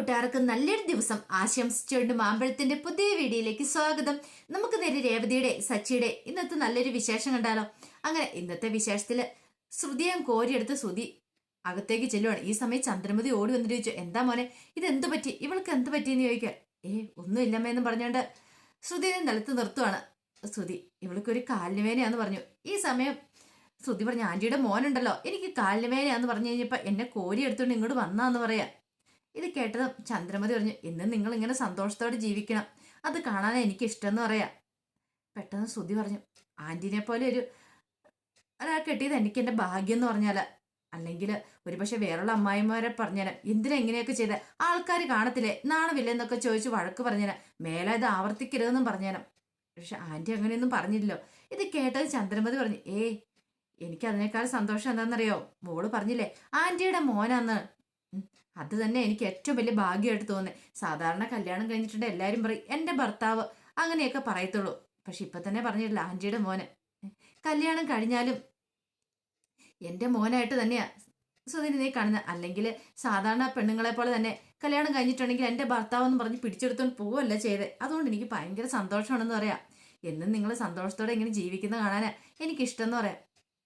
കൂട്ടുകാർക്ക് നല്ലൊരു ദിവസം ആശംസിച്ചുകൊണ്ട് മാമ്പഴത്തിന്റെ പുതിയ വീഡിയോയിലേക്ക് സ്വാഗതം. നമുക്ക് നേരെ രേവതിയുടെ സച്ചിയുടെ ഇന്നത്തെ നല്ലൊരു വിശേഷം കണ്ടാലോ? അങ്ങനെ ഇന്നത്തെ വിശേഷത്തിൽ ശ്രുതിയും കോരിയെടുത്ത് ശ്രുതി അകത്തേക്ക് ചെല്ലുവാണ്. ഈ സമയം ചന്ദ്രമതി ഓടി വന്നിട്ട് ചോദിച്ചു എന്താ മോനെ ഇത് എന്ത് പറ്റി? ഇവൾക്ക് എന്ത് പറ്റിയെന്ന് ചോദിക്കുക. ഏ ഒന്നും എന്ന് പറഞ്ഞുകൊണ്ട് ശ്രുതിയെ നിലത്ത് നിർത്തുവാണ് ശ്രുതി. ഇവൾക്കൊരു കാലിന് വേനയാന്ന് പറഞ്ഞു. ഈ സമയം ശ്രുതി പറഞ്ഞു ആന്റിയുടെ മോനുണ്ടല്ലോ. എനിക്ക് കാലിന് വേനയാന്ന് പറഞ്ഞു കഴിഞ്ഞപ്പോൾ എന്നെ കോരി എടുത്തുകൊണ്ട് ഇങ്ങോട്ട് വന്നാന്ന് പറയാ. ഇത് കേട്ടത് ചന്ദ്രമതി പറഞ്ഞു ഇന്ന് നിങ്ങൾ ഇങ്ങനെ സന്തോഷത്തോടെ ജീവിക്കണം. അത് കാണാൻ എനിക്ക് ഇഷ്ടം എന്ന് പറയാ. പെട്ടെന്ന് ശ്രുതി പറഞ്ഞു ആന്റിനെ പോലെ ഒരു ഒരാൾ കെട്ടിയത് എനിക്ക് എന്റെ ഭാഗ്യം എന്ന് പറഞ്ഞാൽ. അല്ലെങ്കിൽ ഒരുപക്ഷെ വേറുള്ള അമ്മായിമാരെ പറഞ്ഞാൽ എന്തിനാ ഇങ്ങനെയൊക്കെ ചെയ്ത? ആൾക്കാർ കാണത്തില്ലേ? നാണമില്ലെന്നൊക്കെ ചോദിച്ച് വഴക്ക് പറഞ്ഞാൽ മേലെ ഇത് ആവർത്തിക്കരുതെന്നും പറഞ്ഞാലും പക്ഷെ ആന്റി അങ്ങനെയൊന്നും പറഞ്ഞില്ലല്ലോ. ഇത് കേട്ടത് ചന്ദ്രമതി പറഞ്ഞു ഏയ് എനിക്ക് അതിനേക്കാൾ സന്തോഷം എന്താണെന്നറിയോ മോൾ പറഞ്ഞില്ലേ ആന്റിയുടെ മോനാന്ന്. അത് തന്നെ എനിക്ക് ഏറ്റവും വലിയ ഭാഗ്യമായിട്ട് തോന്നുന്നത് സാധാരണ കല്യാണം കഴിഞ്ഞിട്ടുണ്ട് എല്ലാവരും പറയും എന്റെ ഭർത്താവ് അങ്ങനെയൊക്കെ പറയത്തുള്ളൂ. പക്ഷെ ഇപ്പം തന്നെ പറഞ്ഞിട്ടില്ല ആന്റിയുടെ മോനെ. കല്യാണം കഴിഞ്ഞാലും എന്റെ മോനായിട്ട് തന്നെയാണ് സുധീനെ നീ കാണുന്നത് അല്ലെങ്കിൽ സാധാരണ പെണ്ണുങ്ങളെ പോലെ തന്നെ കല്യാണം കഴിഞ്ഞിട്ടുണ്ടെങ്കിൽ എന്റെ ഭർത്താവ് എന്ന് പറഞ്ഞ് പിടിച്ചെടുത്തോണ്ട് പോവല്ല ചെയ്തത് അതുകൊണ്ട് എനിക്ക് ഭയങ്കര സന്തോഷമാണെന്ന് പറയാം. എന്നും നിങ്ങൾ സന്തോഷത്തോടെ ഇങ്ങനെ ജീവിക്കുന്ന കാണാനാ എനിക്കിഷ്ടം എന്ന് പറയാം.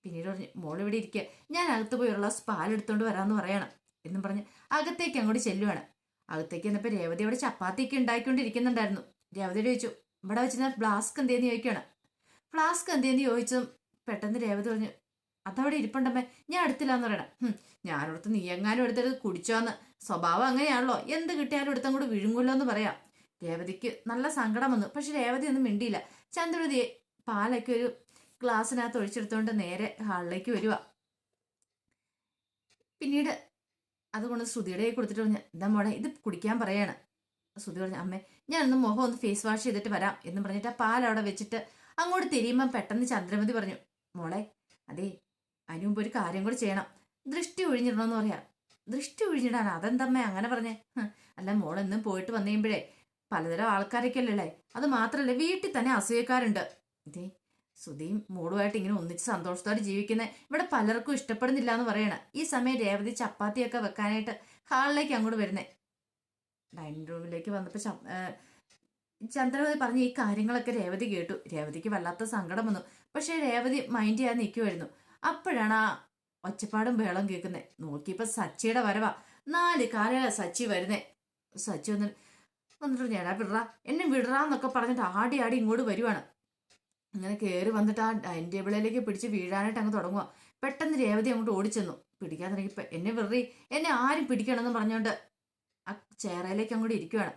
പിന്നീട് പറഞ്ഞു മോൾ ഇരിക്കുക ഞാൻ അകത്ത് പോയി ഒരു ഗ്ലാസ് പാലെടുത്തോണ്ട് വരാമെന്ന് പറയണം. എന്നും പറഞ്ഞ് അകത്തേക്ക് അങ്ങോട്ട് ചെല്ലുവാണ്. അകത്തേക്ക് എന്നപ്പോൾ രേവതി അവിടെ ചപ്പാത്തിയൊക്കെ ഉണ്ടാക്കിക്കൊണ്ടിരിക്കുന്നുണ്ടായിരുന്നു രേവതി ചോദിച്ചു ഇവിടെ വെച്ചിരുന്ന ഫ്ലാസ്ക് എന്തേന്ന് ചോദിക്കുകയാണ് ഫ്ലാസ്ക് എന്തേന്ന് ചോദിച്ചതും പെട്ടെന്ന് രേവതി പറഞ്ഞു അതവിടെ ഇരിപ്പുണ്ടമ്മേ ഞാൻ എടുത്തില്ലാന്ന് പറയണം. ഹും, നീ എങ്ങാനും എടുത്തെടുത്ത് കുടിച്ചോന്ന്. സ്വഭാവം അങ്ങനെയാണല്ലോ. എന്ത് കിട്ടിയാലും എടുത്തും കൂടെ വിഴുങ്ങുമല്ലോ എന്ന് പറയാം. രേവതിക്ക് നല്ല സങ്കടം വന്നു. പക്ഷെ രേവതി ഒന്നും മിണ്ടിയില്ല. ചന്ദ്രവതി പാലൊക്കെ ഒരു ഗ്ലാസ്സിനകത്ത് ഒഴിച്ചെടുത്തോണ്ട് നേരെ ഹാളിലേക്ക് വരിക പിന്നീട് അതുകൊണ്ട് ശ്രുതിയുടെ കൈ കൊടുത്തിട്ട് പറഞ്ഞു എന്താ മോളെ ഇത് കുടിക്കാൻ പറയാണ്. ശ്രുതി പറഞ്ഞു അമ്മേ ഞാൻ ഒന്ന് മുഖം ഒന്ന് ഫേസ് വാഷ് ചെയ്തിട്ട് വരാം എന്ന് പറഞ്ഞിട്ട് ആ പാൽ അവിടെ വെച്ചിട്ട് അങ്ങോട്ട് തിരിയുമ്പം പെട്ടെന്ന് ചന്ദ്രമതി പറഞ്ഞു മോളെ അതെ അതിനു മുമ്പ് ഒരു കാര്യം കൂടി ചെയ്യണം. ദൃഷ്ടി ഒഴിഞ്ഞിടണമെന്ന് പറയാം. ദൃഷ്ടി ഒഴിഞ്ഞിടാൻ അതെന്തമ്മേ അങ്ങനെ പറഞ്ഞേ? അല്ല മോളെന്നും പോയിട്ട് വന്നു കഴിയുമ്പോഴേ പലതരം ആൾക്കാരൊക്കെ അല്ലേ അത് മാത്രമല്ല വീട്ടിൽ തന്നെ അസൂയക്കാരുണ്ട്. ഇതേ സുധിയും മോളുമായിട്ട് ഇങ്ങനെ ഒന്നിച്ച് സന്തോഷത്തോടെ ജീവിക്കുന്ന ഇവിടെ പലർക്കും ഇഷ്ടപ്പെടുന്നില്ല എന്ന് പറയണ ഈ സമയം രേവതി ചപ്പാത്തിയൊക്കെ വെക്കാനായിട്ട് ഹാളിലേക്ക് അങ്ങോട്ട് വരുന്നേ. ഡൈനിങ് റൂമിലേക്ക് വന്നപ്പോൾ ചന്ദ്രവതി പറഞ്ഞ ഈ കാര്യങ്ങളൊക്കെ രേവതി കേട്ടു. രേവതിക്ക് വല്ലാത്ത സങ്കടം വന്നു. പക്ഷെ രേവതി മൈൻഡ് ചെയ്യാൻ നിൽക്കുമായിരുന്നു അപ്പോഴാണ് ആ ഒച്ചപ്പാടും ബേളം കേൾക്കുന്നത് നോക്കിയപ്പോ സച്ചിയുടെ വരവാ. നാല് കാലയാ സച്ചി വരുന്നേ. സച്ചി വന്നിട്ട് വന്നിട്ട് ഞാനാ വിടറ. എന്നെ വിടറാന്നൊക്കെ പറഞ്ഞിട്ട് ആടി ആടി ഇങ്ങോട്ട് വരുവാണ്. അങ്ങനെ കയറി വന്നിട്ട് ആ ഡൈനിങ് ടേബിളിലേക്ക് പിടിച്ച് വീഴാനായിട്ട് അങ്ങ് തുടങ്ങുക പെട്ടെന്ന് രേവതി അങ്ങോട്ട് ഓടിച്ചെന്നു. പിടിക്കാൻ തുടങ്ങിയപ്പോൾ എന്നെ വെറി എന്നെ ആരും പിടിക്കണമെന്ന് പറഞ്ഞുകൊണ്ട് ആ ചേറയിലേക്ക് അങ്ങോട്ട് ഇരിക്കുവാണ്.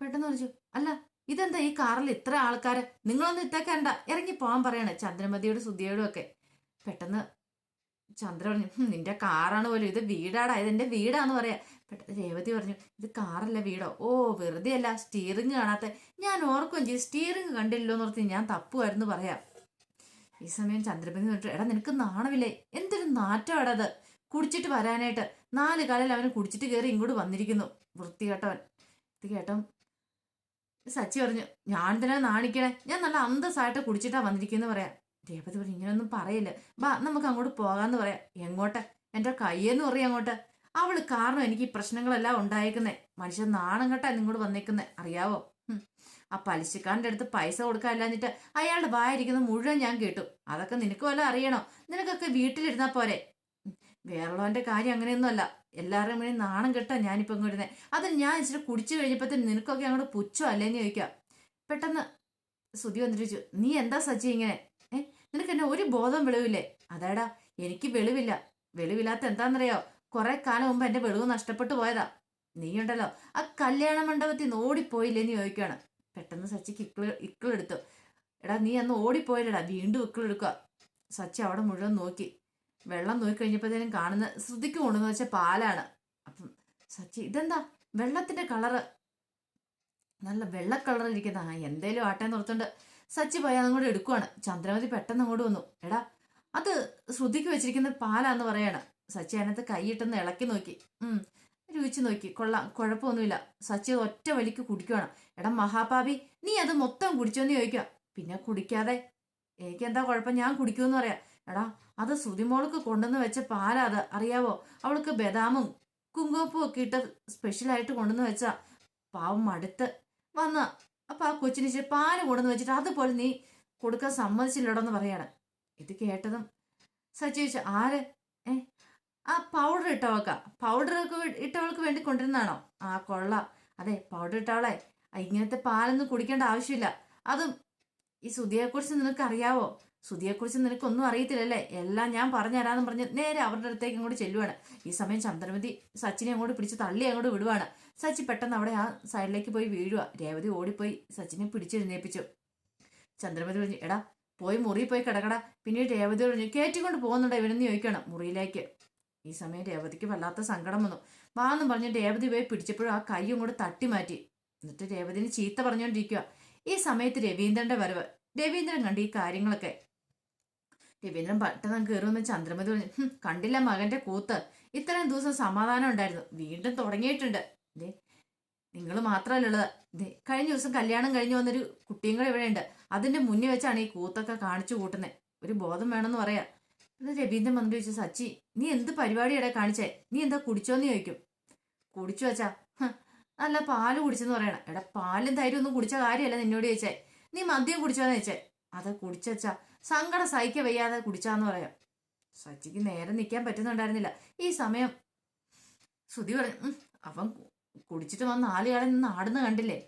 പെട്ടെന്ന് വിളിച്ചു അല്ല ഇതെന്താ ഈ കാറിൽ ഇത്ര ആൾക്കാർ നിങ്ങളൊന്നും ഇത്തേക്കണ്ട ഇറങ്ങി പോകാൻ പറയണേ ചന്ദ്രമതിയോട് സുധിയോടും ഒക്കെ. പെട്ടെന്ന് ചന്ദ്ര പറഞ്ഞു നിന്റെ കാറാണ് പോലും ഇത് വീടാടാ ഇത് എന്റെ വീടാന്ന് പറയാ. പെട്ടെന്ന് രേവതി പറഞ്ഞു ഇത് കാറല്ല വീടോ? ഓ വെറുതെ അല്ല സ്റ്റിയറിംഗ് കാണാത്ത ഞാൻ ഓർക്കും ചെയ്തു സ്റ്റിയറിംഗ് കണ്ടില്ലോ എന്ന് ഓർത്ത് ഞാൻ തപ്പുമായിരുന്നു പറയാം. ഈ സമയം ചന്ദ്രമതി പറഞ്ഞിട്ട് എടാ നിനക്ക് നാണമില്ലേ? എന്തൊരു നാറ്റമാടാ അത് കുടിച്ചിട്ട് വരാനായിട്ട്. നാല് കാലിൽ അവന് കുടിച്ചിട്ട് കയറി ഇങ്ങോട്ട് വന്നിരിക്കുന്നു വൃത്തികെട്ടവൻ. ഇത് കേട്ടോ സച്ചി പറഞ്ഞു ഞാൻ തന്നെ നാണിക്കണേ. ഞാൻ നല്ല അന്തസ്സായിട്ട് കുടിച്ചിട്ടാ വന്നിരിക്കുന്നു പറയാം. രേവതി പറഞ്ഞു ഇങ്ങനെയൊന്നും പറയില്ല. ബാ നമുക്ക് അങ്ങോട്ട് പോകാന്ന് പറയാം. എങ്ങോട്ട്? എന്റെ കയ്യെന്ന് പറയാം അങ്ങോട്ട്. അവൾ കാരണം എനിക്ക് ഈ പ്രശ്നങ്ങളെല്ലാം ഉണ്ടായേക്കുന്നേ. മനുഷ്യൻ നാണം കെട്ടാ നിങ്ങോട്ട് വന്നേക്കുന്നേ. അറിയാവോ? ആ പലിശക്കാരന്റെ അടുത്ത് പൈസ കൊടുക്കാനില്ലാഞ്ഞിട്ട് അയാളുടെ വായിരിക്കുന്ന മുഴുവൻ ഞാൻ കേട്ടു. അതൊക്കെ നിനക്ക് വല്ല അറിയണോ? നിനക്കൊക്കെ വീട്ടിലിരുന്നാ പോരെ. വേറുള്ളവന്റെ കാര്യം അങ്ങനെയൊന്നുമല്ല. എല്ലാവരുടെയും മുന്നിൽ നാണം കെട്ടാ ഞാനിപ്പോ ഇങ്ങോട്ട് അത് ഞാൻ ഇച്ചിരി കുടിച്ചു കഴിഞ്ഞപ്പോഴത്തേന് നിനക്കൊക്കെ അങ്ങോട്ട് പുച്ഛോ അല്ലേന്ന് ചോദിക്കാം. പെട്ടെന്ന് സുതി വന്നിട്ട് ചോദിച്ചു നീ എന്താ സച്ചി ഇങ്ങനെ? ഏ? നിനക്ക് എന്നെ ഒരു ബോധം വെളിവില്ലേ? അതാടാ എനിക്ക് വെളിവില്ല. വെളിവില്ലാത്ത എന്താണെന്നറിയോ കുറെ കാലം മുമ്പ് എന്റെ വെളിവ് നഷ്ടപ്പെട്ടു പോയതാ. നീയുണ്ടല്ലോ. ആ കല്യാണ മണ്ഡപത്തിൽ നിന്ന് ഓടിപ്പോയില്ലേന്ന് ചോദിക്കുകയാണ് പെട്ടെന്ന് സച്ചിക്ക് ഇക്കിൾ ഇക്കിളെടുത്തു എടാ നീ അന്ന് ഓടിപ്പോയില്ലടാ. വീണ്ടും ഇക്കിളെടുക്കുക സച്ചി അവിടെ മുഴുവൻ നോക്കി. വെള്ളം നോക്കി കഴിഞ്ഞപ്പോഴത്തേനും കാണുന്ന ശ്രുതിക്ക് കൊണ്ടെന്ന് വെച്ചാൽ പാലാണ്. അപ്പം സച്ചി ഇതെന്താ? വെള്ളത്തിന്റെ കളറ്. നല്ല വെള്ള കളർ ഇരിക്കുന്ന ആ എന്തേലും ആട്ടെ നിർത്തുണ്ട് സച്ചി പോയി അതും കൂടെ എടുക്കുവാണ്. ചന്ദ്രമതി പെട്ടെന്ന് അങ്ങോട്ട് വന്നു. എടാ അത് ശ്രുതിക്ക് വെച്ചിരിക്കുന്ന പാലാന്ന് പറയാണ്. സച്ചി അതിനകത്ത് കൈയിട്ടൊന്ന് ഇളക്കി നോക്കി. ഉം. രുചിച്ച് നോക്കി. കൊള്ളാം. കുഴപ്പമൊന്നുമില്ല. സച്ചി ഒറ്റ വലിക്ക് കുടിക്കുവാണ്. എടാ മഹാപാപി നീ അത് മൊത്തം കുടിച്ചോന്ന് ചോദിക്കുക. പിന്നെ കുടിക്കാതെ എനിക്ക് എന്താ കുഴപ്പം? ഞാൻ കുടിക്കുമെന്ന് പറയാം. എടാ അത് ശ്രുതിമോൾക്ക് കൊണ്ടുവന്ന് വെച്ച പാലാ അത്. അറിയാവോ? അവൾക്ക് ബദാമും കുങ്കുമപ്പും ഒക്കെ ഇട്ട് സ്പെഷ്യലായിട്ട് കൊണ്ടുവന്ന് വെച്ച പാവം മടുത്ത് വന്ന അപ്പൊ ആ കൊച്ചിന് ഇച്ചിരി പാൽ കൊണ്ടുവന്ന് വെച്ചിട്ട് അതുപോലെ നീ കൊടുക്കാൻ സമ്മതിച്ചില്ലടോന്ന് പറയാണ്. ഇത് കേട്ടതും സച്ചി ആര്? ഏ? ആ പൗഡർ ഇട്ടവക്ക പൗഡർ ഇട്ടവൾക്ക് വേണ്ടി കൊണ്ടിരുന്നാണോ ആ കൊള്ള. അതെ പൗഡർ ഇട്ടവളെ ഇങ്ങനത്തെ പാലൊന്നും കുടിക്കേണ്ട ആവശ്യമില്ല. അതും ഈ സുധിയെക്കുറിച്ച് നിനക്ക് അറിയാവോ സുധിയെക്കുറിച്ച് നിനക്കൊന്നും അറിയത്തില്ലല്ലേ? എല്ലാം ഞാൻ പറഞ്ഞുതരാന്ന് പറഞ്ഞ് നേരെ അവരുടെ അടുത്തേക്ക് അങ്ങോട്ട് ചെല്ലുവാണ്. ഈ സമയം ചന്ദ്രമതി സച്ചിനെ അങ്ങോട്ട് പിടിച്ച് തള്ളി അങ്ങോട്ട് വിടുവാണ്. സച്ചി പെട്ടെന്ന് അവിടെ ആ സൈഡിലേക്ക് പോയി വീഴുക രേവതി ഓടിപ്പോയി സച്ചിനെ പിടിച്ചെഴുന്നേപ്പിച്ചു. ചന്ദ്രമതി പറഞ്ഞു എടാ പോയി മുറിയിൽ പോയി കിടക്കടാ. പിന്നീട് രേവതി പറഞ്ഞു കയറ്റിക്കൊണ്ട് പോകുന്നുണ്ടോ ഇവനെന്ന് ചോദിക്കണം മുറിയിലേക്ക്. ഈ സമയം രേവതിക്ക് വല്ലാത്ത സങ്കടം വന്നു. വാന്നും പറഞ്ഞ് രേവതി പോയി പിടിച്ചപ്പോഴും ആ കൈയും കൂടെ തട്ടി മാറ്റി. എന്നിട്ട് രേവതിന് ചീത്ത പറഞ്ഞുകൊണ്ടിരിക്കുക ഈ സമയത്ത് രവീന്ദ്രന്റെ വരവ്. രവീന്ദ്രൻ കണ്ട് ഈ കാര്യങ്ങളൊക്കെ. രവീന്ദ്രൻ പെട്ടെന്ന് കയറുമെന്ന് ചന്ദ്രമതി പറഞ്ഞു കണ്ടില്ല മകന്റെ കൂത്ത്. ഇത്രയും ദിവസം സമാധാനം ഉണ്ടായിരുന്നു. വീണ്ടും തുടങ്ങിയിട്ടുണ്ട്. ദേ നിങ്ങൾ മാത്രമല്ലുള്ളത് ദേ കഴിഞ്ഞ ദിവസം കല്യാണം കഴിഞ്ഞു വന്നൊരു കുട്ടിയും കൂടെ ഇവിടെയുണ്ട്. അതിന്റെ മുന്നിൽ വെച്ചാണ് ഈ കൂത്തൊക്കെ കാണിച്ചു കൂട്ടുന്നത് ഒരു ബോധം വേണമെന്ന് പറയാ. ഇത് രവീന്ദ്രൻ മന്ത്രി ചോദിച്ചു സച്ചി നീ എന്ത് പരിപാടിയുടെ കാണിച്ചേ? നീ എന്താ കുടിച്ചോന്ന് ചോദിക്കും. കുടിച്ചു വച്ചാ? അല്ല പാൽ കുടിച്ചെന്ന് പറയണം. എടാ പാലും തൈരും ഒന്നും കുടിച്ച കാര്യമല്ല നിന്നോട് ചോദിച്ചേ. നീ മദ്യം കുടിച്ചോന്ന് ചോദിച്ചേ. അത് കുടിച്ചാ സങ്കടം സഹിക്ക വയ്യാതെ കുടിച്ചാന്ന് പറയാം. സച്ചിക്ക് നേരെ നിൽക്കാൻ പറ്റുന്നുണ്ടായിരുന്നില്ല. ഈ സമയം ശ്രുതി പറഞ്ഞു "ഉം, അവൻ കുടിച്ചിട്ട് വന്ന് ആളുകളെ നിന്ന് ആടുന്ന കണ്ടില്ലേ?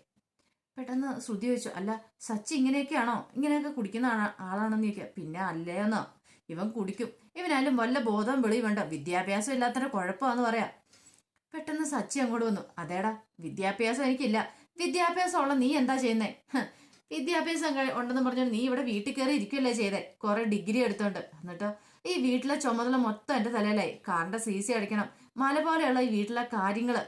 പെട്ടെന്ന് ശ്രുതി ചോദിച്ചു അല്ല സച്ചി ഇങ്ങനെയൊക്കെയാണോ? ഇങ്ങനെയൊക്കെ കുടിക്കുന്ന ആളാ- ആളാണെന്ന് ചോദിക്കുക പിന്നെ അല്ലേന്നോ ഇവൻ കുടിക്കും. ഇവനാലും വല്ല ബോധം വെളി വേണ്ട. വിദ്യാഭ്യാസം ഇല്ലാത്തൊരു കുഴപ്പമാന്ന് പറയാം. പെട്ടെന്ന് സച്ചി അങ്ങോട്ട് വന്നു. അതേടാ വിദ്യാഭ്യാസം എനിക്കില്ല. വിദ്യാഭ്യാസം ഉള്ള നീ എന്താ ചെയ്യുന്നേ? വിദ്യാഭ്യാസം ഉണ്ടെന്ന് പറഞ്ഞാൽ നീ ഇവിടെ വീട്ടിൽ കയറി ഇരിക്കുകയല്ലേ ചെയ്തേ? കുറെ ഡിഗ്രി എടുത്തോണ്ട്. എന്നിട്ടോ ഈ വീട്ടിലെ ചുമതല മൊത്തം എന്റെ തലയിലായി. കാറിന്റെ സി സി അടിക്കണം. മല പോലെയുള്ള ഈ വീട്ടിലെ കാര്യങ്ങൾ.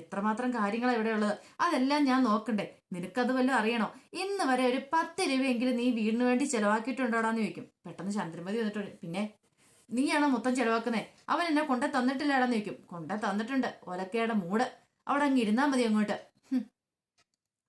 എത്രമാത്രം കാര്യങ്ങളാണ് ഇവിടെ ഉള്ളത്? അതെല്ലാം ഞാൻ നോക്കണ്ടേ. നിനക്കത് വല്ലതും അറിയണോ? ഇന്ന് വരെ ഒരു പത്ത് രൂപയെങ്കിലും നീ വീടിന് വേണ്ടി ചെലവാക്കിയിട്ടുണ്ടോടാന്ന് ചോദിക്കും. പെട്ടെന്ന് ചന്ദ്രമതി വന്നിട്ട് പിന്നെ നീയാണോ മൊത്തം ചെലവാക്കുന്നേ? അവൻ എന്നെ കൊണ്ട തന്നിട്ടില്ലാടാന്ന് ചോദിക്കും. കൊണ്ട തന്നിട്ടുണ്ട്. ഒലക്കയുടെ മൂട്. അവിടെ അങ്ങ് ഇരുന്നാ മതി അങ്ങോട്ട്.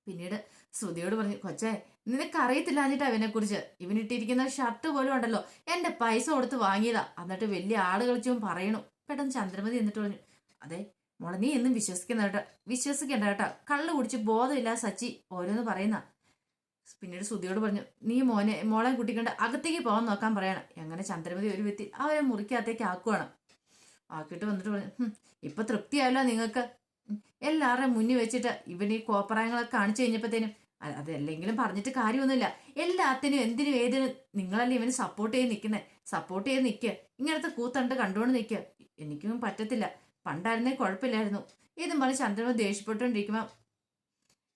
പിന്നീട് ശ്രുതിയോട് പറഞ്ഞു കൊച്ചേ നിനക്ക് അറിയത്തില്ലാഞ്ഞിട്ട് അവനെ കുറിച്ച് ഇവനിട്ടിരിക്കുന്ന ഷർട്ട് പോലും ഉണ്ടല്ലോ. എന്റെ പൈസ കൊടുത്ത് വാങ്ങിയതാ. എന്നിട്ട് വലിയ ആൾ കളിച്ചും പറയണു. പെട്ടെന്ന് ചന്ദ്രമതി എന്നിട്ട് പറഞ്ഞു അതെ മോളെ നീ എന്നും വിശ്വസിക്കുന്ന കേട്ടോ വിശ്വസിക്കണ്ട കേട്ടോ. കള്ള് കുടിച്ച് ബോധമില്ല സച്ചി ഓരോന്ന് പറയുന്ന. പിന്നീട് ശ്രുതിയോട് പറഞ്ഞു നീ മോനെ മോളെ കുട്ടിക്കണ്ട് അകത്തേക്ക് പോകാൻ നോക്കാൻ പറയണം. എങ്ങനെ ചന്ദ്രമതി ഒരു വ്യക്തി അവരെ മുറിക്കകത്തേക്ക് ആക്കുവാണ്. ആക്കിയിട്ട് വന്നിട്ട് പറഞ്ഞു "ഹും, ഇപ്പൊ തൃപ്തിയായല്ലോ നിങ്ങൾക്ക്. എല്ലാവരുടെയും മുന്നിൽ വെച്ചിട്ട് ഇവൻ ഈ കോപ്രായങ്ങളൊക്കെ കാണിച്ചു കഴിഞ്ഞപ്പോഴത്തേനും അതല്ലെങ്കിലും പറഞ്ഞിട്ട് കാര്യമൊന്നുമില്ല. എല്ലാത്തിനും എന്തിനും ഏതിനും നിങ്ങളല്ലേ ഇവന് സപ്പോർട്ട് ചെയ്ത് നിൽക്കുന്നത് സപ്പോർട്ട് ചെയ്ത് നിൽക്കുക ഇങ്ങനത്തെ കൂത്തണ്ട് കണ്ടുകൊണ്ട് നിൽക്കുക എനിക്കൊന്നും പറ്റത്തില്ല. പണ്ടായിരുന്നേ കുഴപ്പമില്ലായിരുന്നു. ഇതും പറഞ്ഞ് ചന്ദ്രമ ദേഷ്യപ്പെട്ടുകൊണ്ടിരിക്കുമ്പോൾ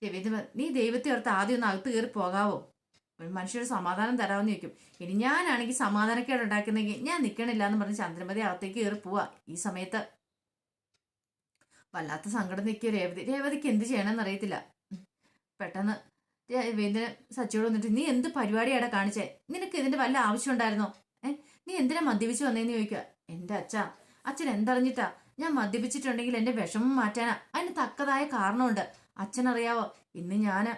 രവീന്ദ്രൻ നീ ദൈവത്തെ ഓർത്ത് ആദ്യം ഒന്ന് അകത്ത് കയറി പോകാവോ? ഒരു മനുഷ്യർ സമാധാനം തരാമെന്ന് ചോദിക്കും. ഇനി ഞാനാണെങ്കിൽ സമാധാനക്കേട് ഉണ്ടാക്കുന്നെങ്കിൽ ഞാൻ നിൽക്കണില്ല എന്ന് പറഞ്ഞ് ചന്ദ്രമതി അകത്തേക്ക് കയറി പോവാ ഈ സമയത്ത്. വല്ലാത്ത സങ്കടം നിൽക്കുക രേവതി. രേവതിക്ക് എന്ത് ചെയ്യണമെന്ന് അറിയത്തില്ല. പെട്ടെന്ന് രവീന്ദ്രൻ സച്ചിയോട് വന്നിട്ട് നീ എന്ത് പരിപാടിയാടാ കാണിച്ചേ? നിനക്ക് ഇതിന്റെ വല്ല ആവശ്യം ഉണ്ടായിരുന്നോ? ഏഹ് നീ എന്തിനാ മദ്യപിച്ച് വന്നേന്ന് ചോദിക്കുക? എന്റെ അച്ഛ അച്ഛൻ എന്തറിഞ്ഞിട്ടാ? ഞാൻ മദ്യപിച്ചിട്ടുണ്ടെങ്കിൽ എന്റെ വിഷമം മാറ്റാനാ. അതിന് തക്കതായ കാരണമുണ്ട്. അച്ഛനറിയാവോ? ഇന്ന് ഞാൻ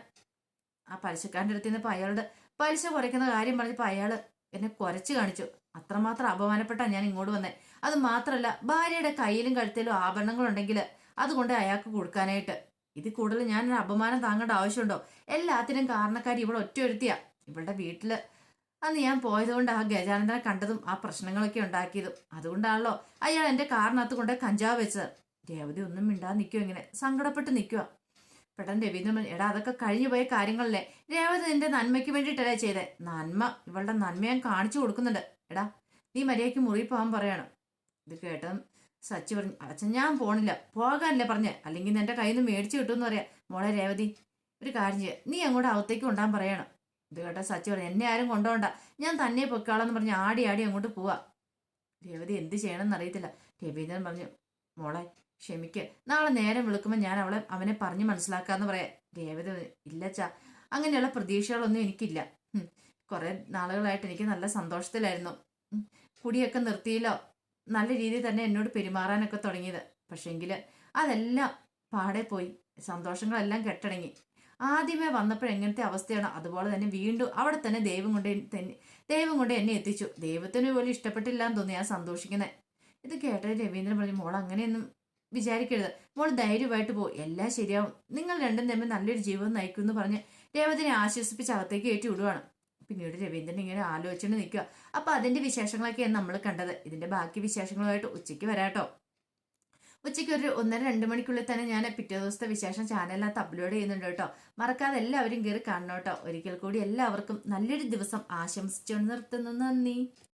ആ പലിശക്കാരന്റെ അടുത്ത് നിന്നപ്പോൾ അയാളുടെ പലിശ കുറയ്ക്കുന്ന കാര്യം പറഞ്ഞപ്പോൾ അയാൾ എന്നെ കുരച്ച് കാണിച്ചു. അത്രമാത്രം അപമാനപ്പെട്ടാണ് ഞാൻ ഇങ്ങോട്ട് വന്നേ. അത് മാത്രമല്ല ഭാര്യയുടെ കയ്യിലും കഴുത്തിലും ആഭരണങ്ങളുണ്ടെങ്കിൽ അതുകൊണ്ട് അയാൾക്ക് കൊടുക്കാനായിട്ട്. ഇത് കൂടുതൽ ഞാൻ അപമാനം താങ്ങേണ്ട ആവശ്യമുണ്ടോ? എല്ലാത്തിനും കാരണക്കാരി ഇവിടെ ഒറ്റ ഒരുത്തിയാ ഇവളുടെ വീട്ടിൽ അന്ന് ഞാൻ പോയതുകൊണ്ട് ആ ഗജാനന്ദനെ കണ്ടതും ആ പ്രശ്നങ്ങളൊക്കെ ഉണ്ടാക്കിയതും. അതുകൊണ്ടാണല്ലോ അയാൾ എന്റെ കാറിനകത്ത് കൊണ്ട് കഞ്ചാവ് വെച്ചത്. രേവതി ഒന്നും മിണ്ടാതെ നിൽക്കുമോ ഇങ്ങനെ സങ്കടപ്പെട്ട് നിൽക്കുക പെട്ടെന്ന് രവീന്ദ്രൻ എടാ അതൊക്കെ കഴിഞ്ഞു പോയ കാര്യങ്ങളല്ലേ? രേവതി നിന്റെ നന്മയ്ക്ക് വേണ്ടിയിട്ടല്ലേ ചെയ്തേ? നന്മ ഇവളുടെ നന്മ ഞാൻ കാണിച്ചു കൊടുക്കുന്നുണ്ട്. എടാ നീ മര്യാദയ്ക്ക് മുറി പോകാൻ പറയണം. ഇത് കേട്ടതും സച്ചി പറഞ്ഞു അച്ഛൻ ഞാൻ പോണില്ല. പോകാനല്ലേ പറഞ്ഞേ? അല്ലെങ്കിൽ നിന്റെ കയ്യിൽ നിന്ന് മേടിച്ചു കിട്ടുമെന്ന് പറയാം. മോളെ രേവതി ഒരു കാര്യം ചെയ്യാം. നീ അങ്ങോട്ട് അകത്തേക്ക് കൊണ്ടാൻ പറയണം. ഇത് സച്ചി പറഞ്ഞു എന്നെ ആരും കൊണ്ടുപോണ്ട ഞാൻ തന്നെ പൊക്കാളെന്ന് പറഞ്ഞ് ആടി ആടി അങ്ങോട്ട് പോവാ. രേവതി എന്ത് ചെയ്യണമെന്ന് അറിയത്തില്ല. രവീന്ദ്രൻ പറഞ്ഞു മോളെ ക്ഷമിക്ക്. നാളെ നേരം വിളിക്കുമ്പോൾ ഞാൻ അവളെ അവനെ പറഞ്ഞ് മനസ്സിലാക്കാന്ന് പറയാം. രേവതി ഇല്ലച്ചാ അങ്ങനെയുള്ള പ്രതീക്ഷകളൊന്നും എനിക്കില്ല. കുറെ നാളുകളായിട്ട് എനിക്ക് നല്ല സന്തോഷത്തിലായിരുന്നു. കുടിയൊക്കെ നിർത്തിയില്ലോ. നല്ല രീതിയിൽ തന്നെ എന്നോട് പെരുമാറാനൊക്കെ തുടങ്ങിയത്. പക്ഷെങ്കിൽ അതെല്ലാം പാടെ പോയി. സന്തോഷങ്ങളെല്ലാം കെട്ടടങ്ങി. ആദ്യമേ വന്നപ്പോൾ എങ്ങനത്തെ അവസ്ഥയാണ്? അതുപോലെ തന്നെ വീണ്ടും അവിടെ തന്നെ ദൈവം കൊണ്ട് തന്നെ ദൈവം കൊണ്ട് എന്നെ എത്തിച്ചു. ദൈവത്തിന് പോലും ഇഷ്ടപ്പെട്ടില്ല എന്ന് തോന്നി ഞാൻ സന്തോഷിക്കുന്നത് ഇത് കേട്ടത് രവീന്ദ്രൻ പറഞ്ഞു മോൾ അങ്ങനെയൊന്നും വിചാരിക്കരുത്. മോൾ ധൈര്യമായിട്ട് പോകും എല്ലാം ശരിയാവും. നിങ്ങൾ രണ്ടും തമ്മിൽ നല്ലൊരു ജീവിതം നയിക്കും എന്ന് പറഞ്ഞ് രേവതിനെ ആശ്വസിപ്പിച്ച് അകത്തേക്ക് കയറ്റി വിടുവാണ്. പിന്നീട് രവീന്ദ്രൻ ഇങ്ങനെ ആലോചിച്ചുകൊണ്ട് നിൽക്കുക അപ്പൊ അതിന്റെ വിശേഷങ്ങളൊക്കെയാണ് നമ്മൾ കണ്ടത്. ഇതിന്റെ ബാക്കി വിശേഷങ്ങളുമായിട്ട് ഉച്ചയ്ക്ക് വരാട്ടോ ഉച്ചയ്ക്ക് ഒരു ഒന്നര രണ്ട് മണിക്കുള്ളിൽ തന്നെ ഞാൻ പിറ്റേ ദിവസത്തെ വിശേഷം ചാനലിനകത്ത് അപ്ലോഡ് ചെയ്യുന്നുണ്ട് കേട്ടോ. മറക്കാതെ എല്ലാവരും കയറി കാണണം കേട്ടോ. ഒരിക്കൽ കൂടി എല്ലാവർക്കും നല്ലൊരു ദിവസം ആശംസിച്ചു നിർത്തുന്നു. നന്ദി.